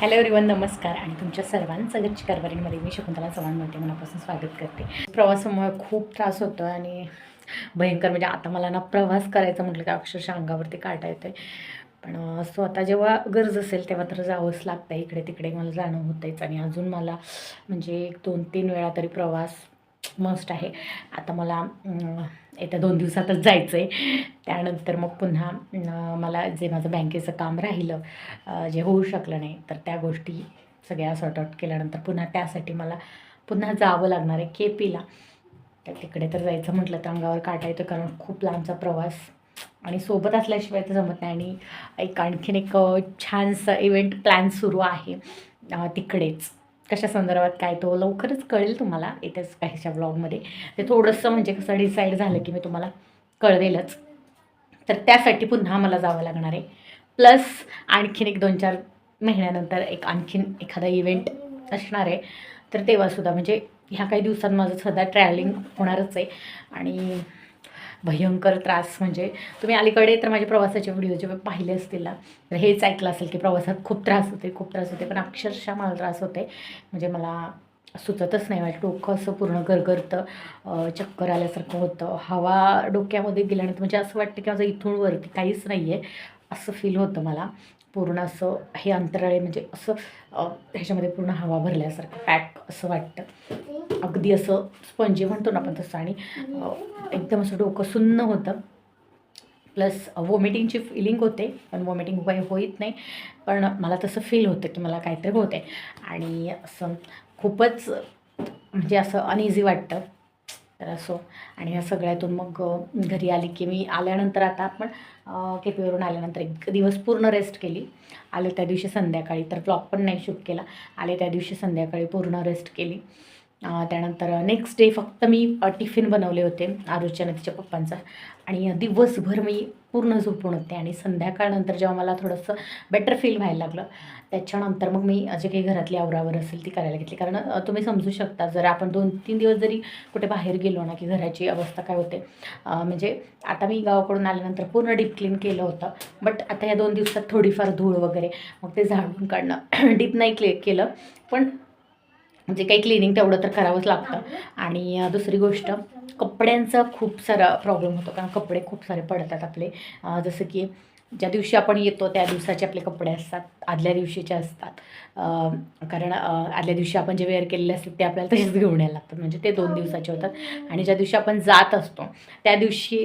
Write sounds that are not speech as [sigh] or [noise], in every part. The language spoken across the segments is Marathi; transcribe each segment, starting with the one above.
हॅलो एवरीवन नमस्कार. आणि तुमच्या सर्वांचं गच्ची कारभारीमध्ये मी शकुंतला चव्हाण म्हणते मनापासून स्वागत करते. प्रवासामुळे खूप त्रास होतो आणि भयंकर म्हणजे आता मला ना प्रवास करायचा म्हटलं की अक्षरशः अंगावरती काटा येतं पण स्वतः जेव्हा गरज असेल तेव्हा तर जावंच लागतं इकडे तिकडे मला जाणं होतंच आणि अजून मला म्हणजे एक दोन तीन वेळा तरी प्रवास मस्ट आहे. आता मला येत्या दोन दिवसातच जायचं आहे त्यानंतर मग पुन्हा मला जे माझं बँकेचं काम राहिलं जे होऊ शकलं नाही तर त्या गोष्टी सगळ्या सॉर्ट आउट केल्यानंतर पुन्हा त्यासाठी मला पुन्हा जावं लागणार आहे के पीला तर तिकडे तर जायचं म्हटलं तर अंगावर काटा येतो कारण खूप लांबचा प्रवास आणि सोबत असल्याशिवाय तर जमत नाही. आणि एक आणखीन एक छानसं इव्हेंट प्लॅन सुरू आहे तिकडेच. कशा संदर्भात काय तो लवकरच कळेल तुम्हाला येत्याच काहीच्या ब्लॉगमध्ये ते थोडंसं म्हणजे कसं डिसाईड झालं की मी तुम्हाला कळवेलच. तर त्यासाठी पुन्हा मला जावं लागणार आहे. प्लस आणखीन एक दोन चार महिन्यानंतर एक आणखीन एखादा इव्हेंट असणार आहे. तर तेव्हासुद्धा म्हणजे ह्या काही दिवसात माझं सध्या ट्रॅव्हलिंग होणारच आहे. आणि भयंकर त्रास म्हणजे तुम्ही अलीकडे तर माझे प्रवासाचे व्हिडिओ जेव्हा पाहिले असतील ना तर हेच ऐकलं असेल की प्रवासात खूप त्रास होते खूप त्रास होते पण अक्षरशः मला त्रास होते म्हणजे मला सुचतच नाही. वाटत डोकं असं पूर्ण गरगरतं. चक्कर आल्यासारखं होतं. हवा डोक्यामध्ये गेल्यानंतर म्हणजे असं वाटतं की माझं इथून वरती काहीच नाही आहे असं फील होतं मला. पूर्ण असं हे अंतराळे म्हणजे असं ह्याच्यामध्ये पूर्ण हवा भरल्यासारखं पॅक असं वाटतं. अगदी असं स्पंजी म्हणतो ना आपण तसं. आणि एकदम असं डोकं सुन्न होतं. प्लस वॉमिटिंगची फिलिंग होते. पण वॉमिटिंग काही होत नाही. पण मला तसं फील होतं की मला काहीतरी होते आणि असं खूपच म्हणजे असं अनइझी वाटतं. तर असो. आणि या सगळ्यातून मग घरी आली की मी आल्यानंतर आता आपण केपीवरून आल्यानंतर एक दिवस पूर्ण रेस्ट केली. आले त्या दिवशी संध्याकाळी. तर ब्लॉग पण नाही शूट केला. आले त्या दिवशी संध्याकाळी पूर्ण रेस्ट केली. त्यानंतर नेक्स्ट डे फक्त मी टिफिन बनवले होते आरुच्या आणि तिच्या पप्पांचा. आणि दिवसभर मी पूर्ण झोपून होते आणि संध्याकाळनंतर जेव्हा मला थोडंसं बेटर फील व्हायला लागलं त्याच्यानंतर मग मी जे काही घरातली आवरावर असेल ती करायला घेतली. कारण तुम्ही समजू शकता जर आपण दोन तीन दिवस जरी कुठे बाहेर गेलो ना की घराची अवस्था काय होते म्हणजे आता मी गावाकडून आल्यानंतर पूर्ण डीप क्लीन केलं होतं. बट आता या दोन दिवसात थोडीफार धूळ वगैरे मग ते झाडून काढणं [clears throat] डीप नाही क्ले केलं. पण जे काही क्लिनिंग तेवढं तर करावंच लागतं. आणि दुसरी गोष्ट कपड्यांचा खूप सारा प्रॉब्लेम होतो कारण कपडे खूप सारे पडतात आपले. जसं की ज्या दिवशी आपण येतो त्या दिवसाचे आपले कपडे असतात आदल्या दिवशीचे असतात. कारण आदल्या दिवशी आपण जे वेअर केलेले असतात ते आपल्याला तसेच घेऊन यायला लागतात. म्हणजे ते दोन दिवसाचे होतात. आणि ज्या दिवशी आपण जात असतो त्या दिवशी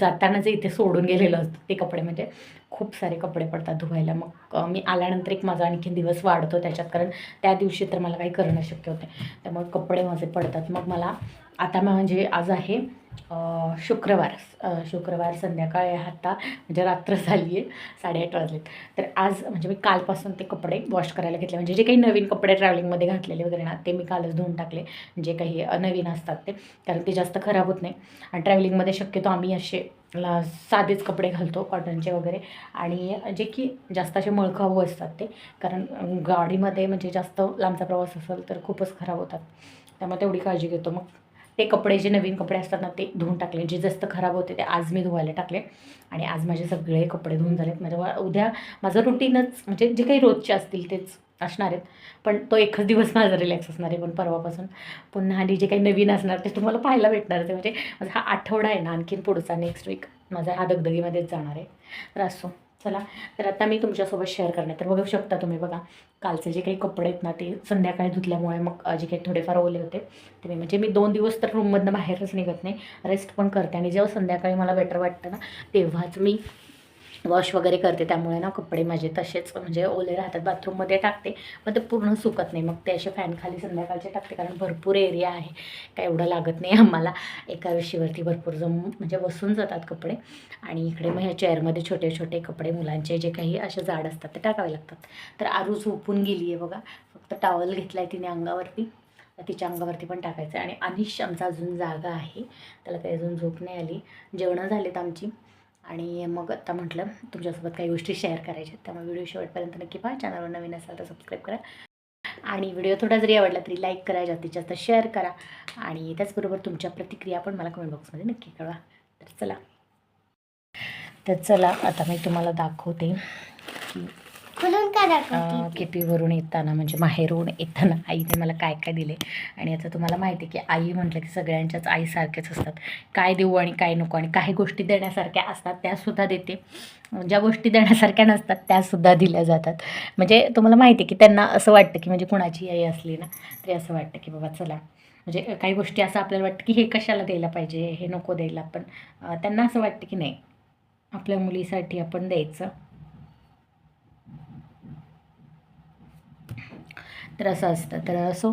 जाताना जे इथे सोडून गेलेलं असतं ते कपडे. म्हणजे खूप सारे कपडे पडतात धुवायला. मग मी आल्यानंतर एक माझा आणखी दिवस वाढतो त्याच्यात. कारण त्या दिवशी तर मला काही करणं शक्य होते त्यामुळे कपडे माझे पडतात. मग मला आता म्हणजे आज आहे शुक्रवार. शुक्रवार संध्याकाळी आहे आता. म्हणजे रात्र झाली आहे साडेआठ वाजलेत. तर आज म्हणजे मी कालपासून ते कपडे वॉश करायला घेतले. म्हणजे जे काही नवीन कपडे ट्रॅव्हलिंगमध्ये घातलेले वगैरे ना ते मी कालच धुवून टाकले. जे काही नवीन असतात ते. कारण ते जास्त खराब होत नाही. आणि ट्रॅव्हलिंगमध्ये शक्यतो आम्ही असे ला साधेच कपडे घालतो कॉटनचे वगैरे. आणि जे की जास्त असे मळखाऊ असतात ते. कारण गाडीमध्ये म्हणजे जास्त लांबचा प्रवास असेल तर खूपच खराब होतात. त्यामुळे तेवढी काळजी घेतो मग. ते कपडे जे नवीन कपडे असतात ना ते धुवून टाकले. जे जास्त खराब होते ते आज मी धुवायला टाकले. आणि आज माझे सगळे कपडे धुवून झालेत. म्हणजे वा- उद्या माझं रुटीनच म्हणजे जे काही रोजचे असतील तेच असणार आहेत. पण तो एकच दिवस माझा रिलॅक्स असणार आहे पण परवापासून पुन्हा आणि जे काही नवीन असणार ते तुम्हाला पाहायला भेटणार आहे. म्हणजे माझा हा आठवडा आहे ना आणखीन पुढचा नेक्स्ट वीक माझा हा दगदगीमध्येच जाणार आहे. तर असो. चला तर आता मी तुमच्यासोबत शेअर करणार. तर बघू शकता तुम्ही बघा कालचे जे काही कपडे आहेत ना ते संध्याकाळी धुतल्यामुळे मग जे काही थोडेफार ओले होते ते मी म्हणजे मी दोन दिवस तर रूममधनं बाहेरच निघत नाही. रेस्ट पण करते आणि जेव्हा संध्याकाळी मला बेटर वाटतं ना तेव्हाच मी वॉश वगैरे करते त्यामुळे ना कपडे माझे तसेच म्हणजे ओले राहतात बाथरूममध्ये टाकते मग ते पूर्ण सुकत नाही. मग ते असे फॅन खाली संध्याकाळचे टाकते कारण भरपूर एरिया आहे. काय एवढं लागत नाही आम्हाला. एका रशीवरती भरपूर जम म्हणजे बसून जातात कपडे. आणि इकडे मग ह्या चेअरमध्ये छोटे छोटे कपडे मुलांचे जे काही असे जाड असतात ते टाकावे लागतात. तर आरू झोपून गेली आहे बघा. फक्त टॉवल घेतला आहे तिने अंगावरती. तिच्या अंगावरती पण टाकायचं आहे आणि अनिश आमचा अजून जागा आहे. त्याला काही अजून झोप नाही आली. जेवणं झालीत आमची. आणि मग आता म्हटलं तुमच्यासोबत काही गोष्टी शेअर करायच्या त्यामुळे व्हिडिओ शेवटपर्यंत नक्की पहा. चॅनलवर नवीन असाल तर सबस्क्राईब करा. आणि व्हिडिओ थोडा जरी आवडला तरी लाईक करा जास्तीत जास्त शेअर करा. आणि त्याचबरोबर तुमच्या प्रतिक्रिया पण मला कमेंट बॉक्समध्ये नक्की कळवा. तर चला. तर चला आता मी तुम्हाला दाखवते की खुलून का दाखवते केपीवरून येताना म्हणजे माहेरून येताना आईने मला काय काय दिले. आणि आता तुम्हाला माहिती आहे की आई म्हटलं की सगळ्यांच्याच आईसारखेच असतात. काय देऊ आणि काय नको आणि काही गोष्टी देण्यासारख्या असतात त्यासुद्धा देते. ज्या गोष्टी देण्यासारख्या नसतात त्यासुद्धा दिल्या जातात. म्हणजे तुम्हाला माहिती आहे की त्यांना असं वाटतं की म्हणजे कुणाची आई असली ना तरी असं वाटतं की बाबा चला. म्हणजे काही गोष्टी असं आपल्याला वाटतं की हे कशाला द्यायला पाहिजे हे नको द्यायला. पण त्यांना असं वाटतं की नाही आपल्या मुलीसाठी आपण द्यायचं. तर असं असतं. तर असो.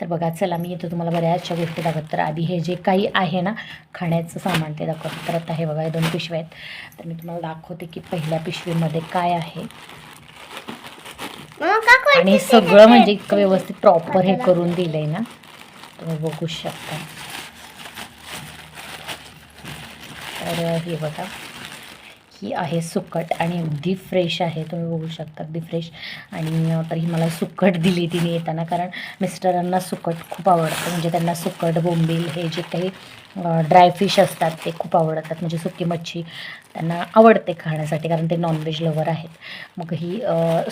तर बघा चला मी इथं तुम्हाला बऱ्याचशा गोष्टी दाखवत. तर आधी हे जे काही आहे ना खाण्याचं सामान ते दाखवते. तर आता हे बघा हे दोन पिशव्या आहेत. तर मी तुम्हाला दाखवते की पहिल्या पिशवीमध्ये काय आहे. आणि सगळं म्हणजे इतकं व्यवस्थित प्रॉपर हे करून दिलं आहे ना. तुम्ही बघू शकता. तर हे बघा. ही आहे सुकट आणि अगदी फ्रेश आहे. तुम्ही बघू शकता अगदी फ्रेश आणि तरी मला सुकट दिली तिने येताना. कारण मिस्टरांना सुकट खूप आवडतं. म्हणजे त्यांना सुकट बोंबील हे जे काही ड्राय फिश असतात ते खूप आवडतात. म्हणजे सुकी मच्छी त्यांना आवडते खाण्यासाठी कारण ते नॉनव्हेज लवर आहेत. मग ही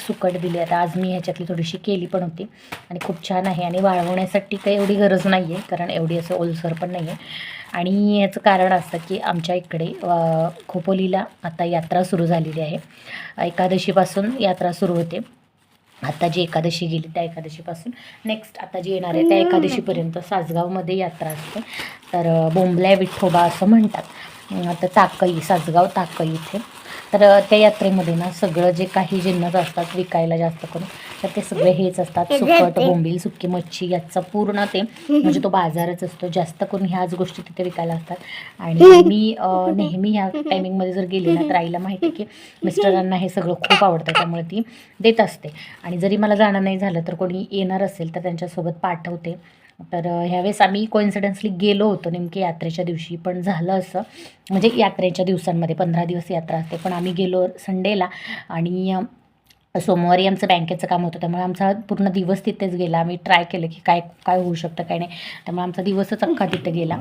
सुकट दिली. आता आज मी ह्याच्यातली थोडीशी केली पण होती. आणि खूप छान आहे. आणि वाळवण्यासाठी काही एवढी गरज नाही आहे कारण एवढी असं ओलसर पण नाही आहे आणि याचं कारण असतं की आमच्या इकडे खोपोलीला आता यात्रा सुरू झालेली आहे. एकादशीपासून यात्रा सुरू होते. आता जी एकादशी गेली त्या एकादशीपासून नेक्स्ट आता जी येणार आहे त्या एकादशीपर्यंत सासगावमध्ये यात्रा असते. तर बोंबल्या विठोबा असं म्हणतात. आता ताकई सासगाव ताकई इथे. तर त्या यात्रेमध्ये ना सगळं जे काही जिन्नस असतात विकायला जास्त करून तर ते सगळे हेच असतात. सुकट. बोंबील सुकी मच्छी याचा पूर्ण ते म्हणजे तो बाजारच असतो. जास्त करून ह्याच गोष्टी तिथे विकायला असतात. आणि मी नेहमी ह्या टायमिंगमध्ये जर गेली ना तर आईला माहिती आहे की मिस्टरांना हे सगळं खूप आवडतं. त्यामुळे ती देत असते. आणि जरी मला जाणं नाही झालं तर कोणी येणार असेल तर त्यांच्यासोबत पाठवते. तर ह्यावेळेस आम्ही कोइन्सिडन्सली गेलो होतो नेमके यात्रेच्या दिवशी पण झालं असं. म्हणजे यात्रेच्या दिवसांमध्ये पंधरा दिवस यात्रा असते पण आम्ही गेलो संडेला आणि सोमवारी आमचं बँकेचं काम होतं त्यामुळे आमचा पूर्ण दिवस तिथेच गेला. आम्ही ट्राय केलं की काय काय होऊ शकतं काय नाही. त्यामुळे आमचा दिवसच अख्खा तिथे गेला.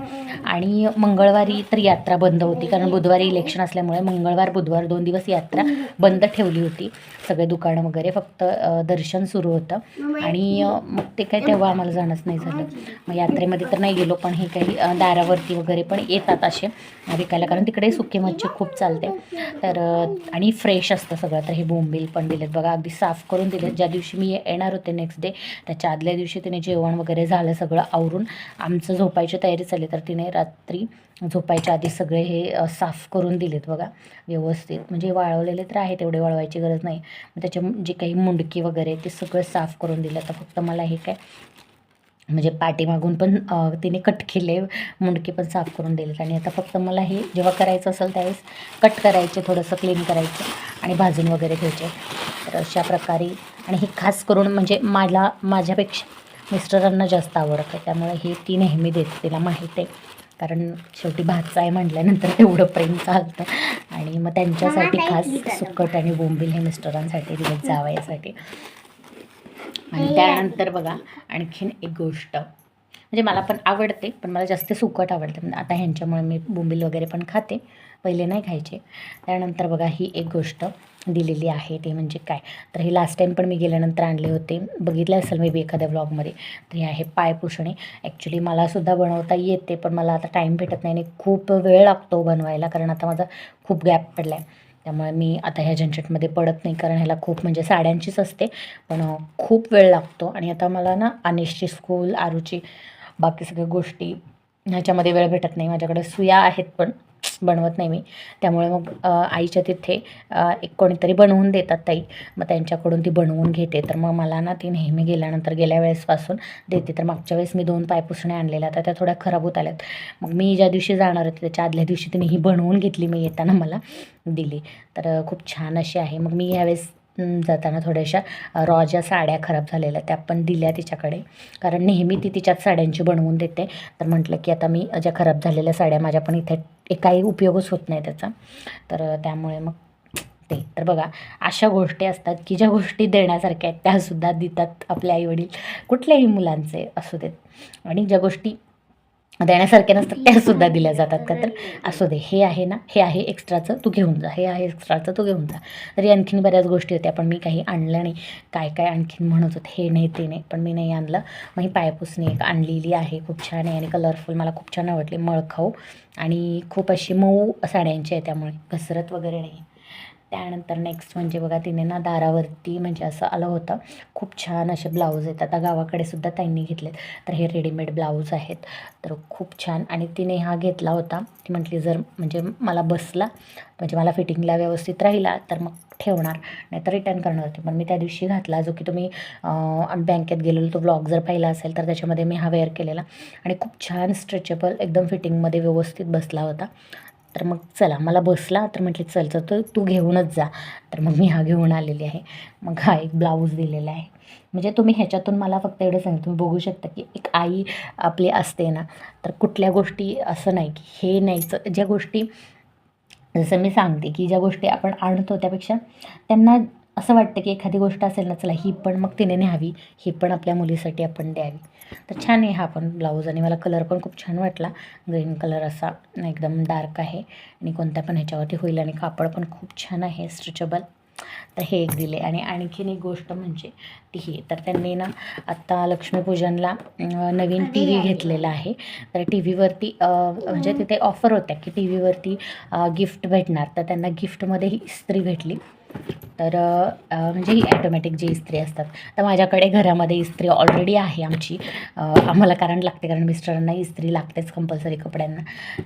आणि मंगळवारी तर यात्रा बंद होती कारण बुधवारी इलेक्शन असल्यामुळे मंगळवार बुधवार दोन दिवस यात्रा बंद ठेवली होती. सगळे दुकानं वगैरे फक्त दर्शन सुरू होतं. आणि मग ते काय तेव्हा आम्हाला जाणंच नाही झालं. मग यात्रेमध्ये तर नाही गेलो पण हे काही दारावरती वगैरे पण येतात असे. विकायला कारण तिकडे सुकी मच्छी खूप चालते. तर आणि फ्रेश असतं सगळं. तर हे बोंबील पण दिलेत बघा अगदी साफ करून दिलेत ज्या दिवशी मी येणार होते नेक्स्ट डे त्याच्या आदल्या दिवशी तिने जेवण वगैरे झालं सगळं आवरून आमचं झोपायची तयारी चालली. तर तिने रात्री झोपायच्या आधी सगळे हे साफ करून दिलेत बघा व्यवस्थित. म्हणजे वाळवलेले तर आहेत एवढे वाळवायची गरज नाही. मग त्याचे जे काही मुंडकी वगैरे ते सगळं साफ करून दिलं. तर फक्त मला हे काय म्हणजे पाठीमागून पण तिने कट केले मुंडके पण साफ करून दिलेत. आणि आता फक्त मला हे जेव्हा करायचं असेल त्यावेळेस कट करायचे थोडंसं क्लीन करायचं आणि भाजून वगैरे घ्यायचे. तर अशा प्रकारे आणि हे खास करून म्हणजे मला माझ्यापेक्षा मिस्टरांना जास्त आवडतं. त्यामुळे हे ती नेहमी देते तिला माहीत आहे. कारण शेवटी भातचा आहे म्हटल्यानंतर तेवढं प्रेम चालतं. आणि मग त्यांच्यासाठी खास सुकट आणि बोंबील हे मिस्टरांसाठी दिलेत जावयासाठी. आणि त्यानंतर बघा आणखीन एक गोष्ट. म्हणजे मला पण आवडते पण मला जास्त सुकट आवडते. म्हणजे आता ह्यांच्यामुळे मी बोंबील वगैरे पण खाते पहिले नाही खायचे. त्यानंतर बघा ही एक गोष्ट दिलेली आहे ते म्हणजे काय? तर हे लास्ट टाईम पण मी गेल्यानंतर आणले होते. बघितले असेल मी बी एखाद्या ब्लॉगमध्ये तर हे आहे पायपुसणे ॲक्च्युली मलासुद्धा बनवता येते पण मला आता टाईम भेटत नाही आणि खूप वेळ लागतो बनवायला कारण आता माझा खूप गॅप पडला आहे त्यामुळे मी आता ह्या झंझटमध्ये पडत नाही कारण ह्याला खूप म्हणजे साड्यांचीच असते पण खूप वेळ लागतो. आणि आता मला ना अनिशची स्कूल आरूची बाकी सगळ्या गोष्टी ह्याच्यामध्ये वेळ भेटत नाही. माझ्याकडे सुया आहेत पण. बनवत नाही मी. त्यामुळे मग आईच्या तिथे एक कोणीतरी बनवून देतात ताई. मग त्यांच्याकडून ती बनवून घेते. तर मग मला ना ती नेहमी गेल्यानंतर गेल्या वेळेसपासून देते. तर मागच्या वेळेस मी दोन पायपुसण्या आणलेल्या तर त्या थोड्या खराब होत आल्यात. मग मी ज्या दिवशी जाणार होते त्याच्या आदल्या दिवशी तिने ही बनवून घेतली. मी येताना मला दिली. तर खूप छान अशी आहे. मग मी ह्यावेळेस जाताना थोड्याशा रॉ ज्या साड्या खराब झालेल्या त्या पण दिल्या तिच्याकडे. कारण नेहमी ती तिच्यात साड्यांची बनवून देते. तर म्हटलं की आता मी ज्या खराब झालेल्या साड्या माझ्या पण इथे एकाही काही उपयोगच होत नाही त्याचा. तर त्यामुळे मग ते. तर बघा अशा गोष्टी असतात की ज्या गोष्टी देण्यासारख्या आहेत त्यासुद्धा देतात आपले आईवडील. कुठल्याही मुलांचे असू देत. आणि ज्या गोष्टी देण्यासारखे नसतात. त्या सुद्धा दिल्या जातात का तर. असू दे हे आहे ना हे आहे एक्स्ट्राचं तू घेऊन जा. हे आहे एक्स्ट्राचं तू घेऊन जा. तरी आणखीन बऱ्याच गोष्टी होत्या पण मी काही आणलं नाही. काय काय आणखीन म्हणत होते हे नाही ते नाही. पण मी नाही आणलं. मग ही पायपुसणी एक आणलेली आहे खूप छान आहे आणि कलरफुल मला खूप छान आवडली. मळखाऊ आणि खूप अशी मऊ साड्यांची आहे त्यामुळे. घसरत वगैरे नाही. त्यानंतर नेक्स्ट म्हणजे बघा तिने ना दारावरती म्हणजे असं आलं होतं. खूप छान असे ब्लाऊज आहेत. आता गावाकडे सुद्धा त्यांनी घेतलेत. तर हे रेडीमेड ब्लाऊज आहेत. तर खूप छान. आणि तिने हा घेतला होता. ती म्हटली जर म्हणजे मला बसला म्हणजे मला फिटिंगला व्यवस्थित राहिला तर मग ठेवणार. नाही तर रिटर्न करणार होते. पण मी त्या दिवशी घातला जो की तुम्ही बँकेत गेलेलो तो ब्लॉग जर पाहिला असेल तर त्याच्यामध्ये मी हा वेअर केलेला. आणि खूप छान स्ट्रेचेबल एकदम फिटिंगमध्ये व्यवस्थित बसला होता. तर मग चला मला बसला तर म्हटले चल तर तू तू घेऊनच जा. तर मग मी हा घेऊन आलेली आहे. मग हा एक ब्लाऊज दिलेला आहे. म्हणजे तुम्ही ह्याच्यातून मला फक्त एवढं सांग तुम्ही बघू शकता की एक आई आपली असते ना तर कुठल्या गोष्टी असं नाही की हे न्यायचं. ज्या गोष्टी जसं मी सांगते की ज्या गोष्टी आपण आणतो त्यापेक्षा त्यांना असं वाटतं की एखादी गोष्ट असेल ना चला ही पण मग तिने न्यावी ही पण आपल्या मुलीसाठी आपण द्यावी. तर छान आहे हा पण ब्लाऊज आणि मला कलर पण खूप छान वाटला. ग्रीन कलर असा एकदम डार्क आहे आणि कोणत्या पण ह्याच्यावरती होईल आणि कापड पण खूप छान आहे स्ट्रेचेबल. तर हे एक दिले आणि आणखीन एक गोष्ट म्हणजे ती ही तर त्यांनी ना आत्ता लक्ष्मीपूजनला नवीन टी व्ही घेतलेला आहे. तर टी व्हीवरती म्हणजे तिथे ऑफर होत्या की टी व्हीवरती गिफ्ट भेटणार. तर त्यांना गिफ्टमध्ये ही इस्त्री भेटली. तर म्हणजे ही ॲटोमॅटिक जी इस्त्री असतात तर माझ्याकडे घरामध्ये इस्त्री ऑलरेडी आहे आमची. आम्हाला कारण लागते कारण मिस्टरांना इस्त्री लागतेच कंपल्सरी कपड्यांना.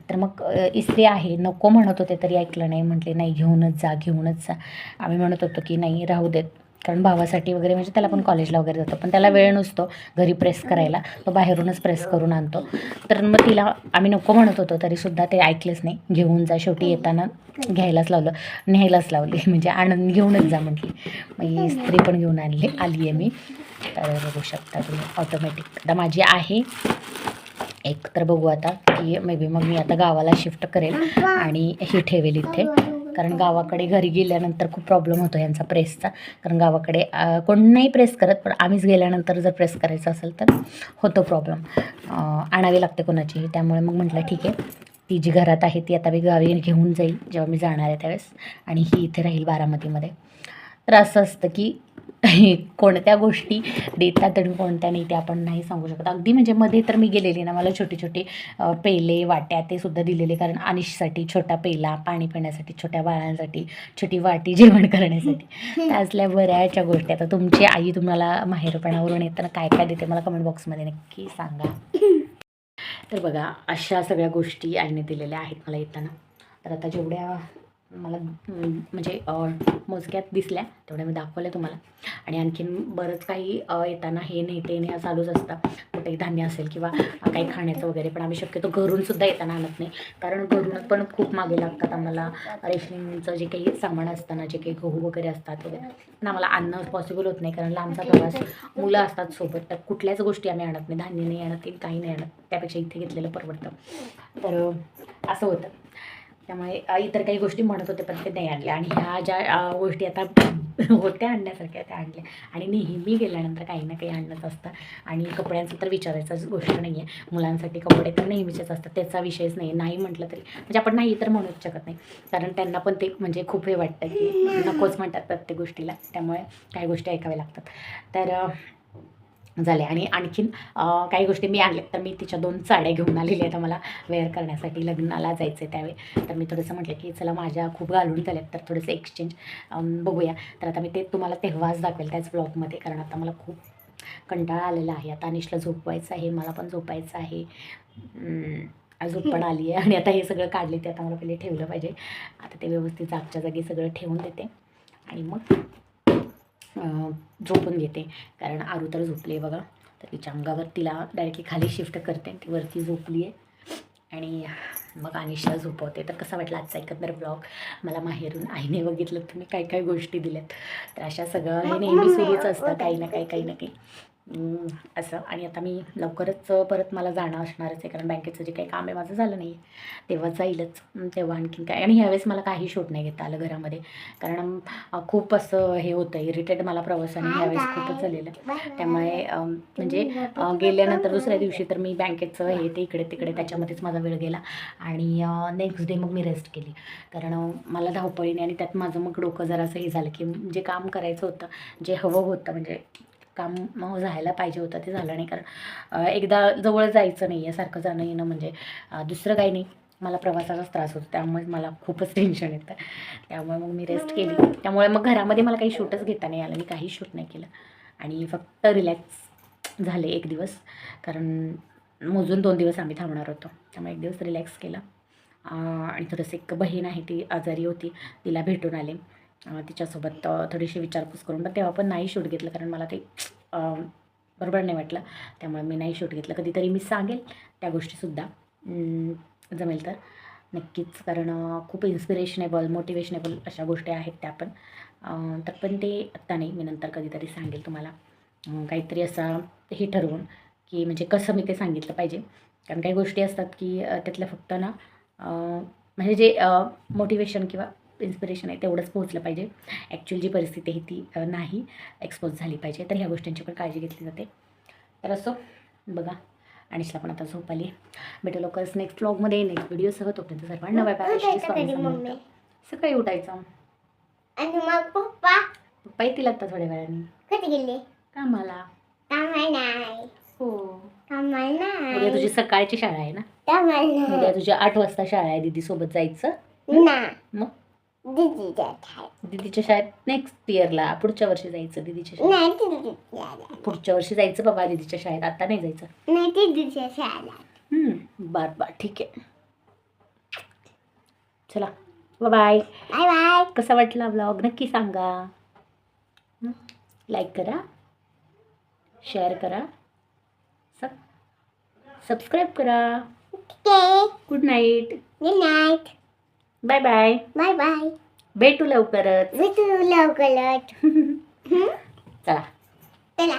तर मग इस्त्री आहे नको म्हणत होते तरी ऐकलं नाही. म्हटले नाही घेऊनच जा घेऊनच जा. आम्ही म्हणत होतो की नाही राहू देत. कारण भावासाठी वगैरे म्हणजे त्याला पण कॉलेजला वगैरे जातो. पण त्याला वेळ नसतो घरी प्रेस करायला. तो बाहेरूनच प्रेस करून आणतो. तर मग तिला आम्ही नको म्हणत होतो तरीसुद्धा ते ऐकलेच नाही. घेऊन जा शेवटी येताना घ्यायलाच लावलं. न्यायलाच लावली. [laughs] म्हणजे आणून घेऊनच जा म्हटली. मग ही इस्त्री पण घेऊन आणली आली आहे मी. तर बघू शकता तुम्ही ऑटोमॅटिक आता माझी आहे एक. तर बघू आता की मे बी मग मी आता गावाला शिफ्ट करेल आणि ही ठेवेल इथे. कारण गावाकडे घरी गेल्यानंतर खूप प्रॉब्लेम होतो यांचा प्रेसचा कारण गावाकडे कोण नाही प्रेस करत पण आम्हीच गेल्यानंतर जर प्रेस करायचं असेल तर होतो प्रॉब्लेम आणावी लागते कोणाची त्यामुळे मग म्हटलं ठीक आहे. ती जी घरात आहे ती आता मी गावी घेऊन जाईल जेव्हा मी जाणार आहे त्यावेळेस. आणि ही इथे राहील बारामतीमध्ये. तर असं असतं की [laughs] कोणत्या गोष्टी देतात आणि कोणत्या नाही ते आपण नाही सांगू शकत. अगदी म्हणजे मध्ये तर मी गेलेली ना मला छोटे छोटे पेले वाट्या ते सुद्धा दिलेले कारण अनिशसाठी छोटा पेला पाणी पिण्यासाठी छोट्या बाळांसाठी छोटी वाटी जेवण करण्यासाठी. असल्या बऱ्याचशा गोष्टी. आता तुमची आई तुम्हाला माहेरपणावरून येताना काय काय देते मला कमेंट बॉक्समध्ये नक्की सांगा. तर बघा अशा सगळ्या गोष्टी आईने दिलेल्या आहेत मला येताना. तर आता जेवढ्या मला म्हणजे मोजक्यात दिसल्या तेवढ्या मी दाखवल्या तुम्हाला. आणि आणखीन बरंच काही येताना हे नाही ते नाही चालूच असतं. कुठेही धान्य असेल किंवा काही खाण्याचं वगैरे पण आम्ही शक्यतो घरूनसुद्धा येताना आणत नाही. कारण घरून पण खूप मागे लागतात आम्हाला रेशनिंगचं जे काही सामान असतं ना जे काही गहू वगैरे असतात वगैरे पण आम्हाला आणणं पॉसिबल होत नाही. कारण लांबचा प्रवास मुलं असतात सोबत तर कुठल्याच गोष्टी आम्ही आणत नाही. धान्य नाही आणत काही नाही आणत. त्यापेक्षा इथे घेतलेलं परवडतं. तर असं होतं. त्यामुळे इतर काही गोष्टी म्हणत होते पण ते नाही आणल्या आणि ह्या ज्या गोष्टी आता होत्या आणण्यासारख्या त्या आणल्या. आणि नेहमी गेल्यानंतर काही ना काही आणलंच असतं. आणि कपड्यांचं तर विचारायचंच गोष्ट नाही आहे मुलांसाठी कपडे तर नेहमीचेच असतात. त्याचा विषयच नाही. नाही म्हटलं तरी. म्हणजे आपण नाही तर म्हणूच शकत नाही. कारण त्यांना पण ते म्हणजे खूप हे वाटतं की नकोच म्हणतात प्रत्येक गोष्टीला. त्यामुळे काही गोष्टी ऐकाव्या लागतात. तर झाले. आणि आणखीन काही गोष्टी मी आणल्या तर मी तिच्या दोन साड्या घेऊन आलेल्या आहेत मला वेअर करण्यासाठी. लग्नाला जायचं आहे त्यावेळी. तर मी थोडंसं म्हटलं की चला माझ्या खूप घालून झाल्यात तर थोडंसं एक्सचेंज बघूया. तर आता मी ते तुम्हाला तेव्हाच दाखवेल त्याच ब्लॉगमध्ये. कारण आता मला खूप कंटाळा आलेला आहे. आता अनिशला झोपवायचं आहे मला पण झोपायचं आहे. अं, झोप पण आली आहे. आणि आता हे सगळं काढले ते आता मला पहिले ठेवलं पाहिजे. आता ते व्यवस्थित जागच्या जागी सगळं ठेवून देते. आणि मग झोपून घेते. कारण आरू तर झोपली आहे बघा. तर तिच्या अंगावर तिला डायरेक्टली खाली शिफ्ट करते. ती वरती झोपली आहे आणि मग अनिशला झोपवते. तर कसा वाटला आजचा एकंदर ब्लॉग मला माहेरून आईने बघितलं. तुम्ही काय काय गोष्टी दिल्यात? तर अशा सगळं हे नेहमी सुरूच असतं काही ना काही काही ना काही. असं. आणि आता मी लवकरच परत मला जाणं असणारच आहे कारण बँकेचं जे काही काम आहे माझं झालं नाही तेव्हा जाईलच तेव्हा आणखीन काय. आणि ह्यावेळेस मला काही शूट नाही घेता आलं घरामध्ये. कारण खूप असं हे होतं इरिटेड मला प्रवासाने ह्यावेळेस खूपच झालेलं. त्यामुळे म्हणजे गेल्यानंतर दुसऱ्या दिवशी तर मी बँकेचं हे ते इकडे तिकडे त्याच्यामध्येच माझा वेळ गेला. आणि नेक्स्ट डे मग मी रेस्ट केली. कारण मला धावपळीने आणि त्यात माझं मग डोकं जरासं हे झालं की जे काम करायचं होतं जे हवं होतं म्हणजे काम मग जायला पाहिजे होतं ते झालं नाही. कारण एकदा जवळ जायचं नाही आहे सारखं जाणं येणं म्हणजे दुसरं काही नाही. मला प्रवासाचाच त्रास होतो त्यामुळे मला खूपच टेन्शन येतं. त्यामुळे मग मी रेस्ट केली. त्यामुळे मग घरामध्ये मला काही शूटच घेता नाही आलं मी काही शूट नाही केलं. आणि फक्त रिलॅक्स झाले एक दिवस. कारण मोजून दोन दिवस आम्ही थांबणार होतो. त्यामुळे एक दिवस रिलॅक्स केला. आणि थोडंसं एक बहीण आहे ती आजारी होती. तिला भेटून आले. तिच्यासोबत थोडीशी विचारपूस करून. पण तेव्हा पण नाही शूट घेतलं कारण मला ते बरोबर नाही वाटलं. त्यामुळे मी नाही शूट घेतलं. कधीतरी मी सांगेल त्या गोष्टीसुद्धा. जमेल तर. नक्कीच कारण खूप इन्स्पिरेशनेबल मोटिवेशनेबल अशा गोष्टी आहेत त्या पण. तर पण ते आत्ता नाही. मी नंतर कधीतरी सांगेल तुम्हाला. काहीतरी असा हे ठरवून की म्हणजे कसं मी ते सांगितलं पाहिजे. कारण काही गोष्टी असतात की त्यातल्या फक्त ना म्हणजे जे मोटिवेशन किंवा इन्स्पिरेशन आहे तेवढंच पोहोचलं पाहिजे. ॲक्च्युअल जी परिस्थिती आहे ती नाही एक्सपोज झाली पाहिजे. तर ह्या गोष्टींची पण काळजी घेतली जाते. तर असो बघा. आणिशला पण आता झोप आली. भेटू लवकरच नेक्स्ट व्लॉगमध्ये नेक्स्ट व्हिडिओसह तोपर्यंत सर्वांना बाय बाय. सकाळी उठायचं. आणि मग पप्पा? पप्पा येतील आता थोड्या वेळाने. कधी गेले? कामाला. हो. उद्या तुझी सकाळची शाळा आहे ना? उद्या तुझी आठ वाजता शाळा आहे दीदी सोबत जायचं मग? दीदी जात आहे दीदीच्या शाळेत नेक्स्ट इयरला पुढच्या वर्षी जायचं दीदीच्या शाळेत. नाही शाळेत पुढच्या वर्षी जायचं बाबा दीदीच्या शाळेत आता नाही जायचं. नाही दीदीच्या शाळेत. हम्म, बर बर ठीक आहे. चला बाय बाय बाय कसा वाटला ब्लॉग नक्की सांगा. लाईक करा. शेअर करा. सब सबस्क्राईब करा. Okay good night good night bye bye bye bye भेटू लवकरच. भेटू लवकरच. [laughs] चला. चला.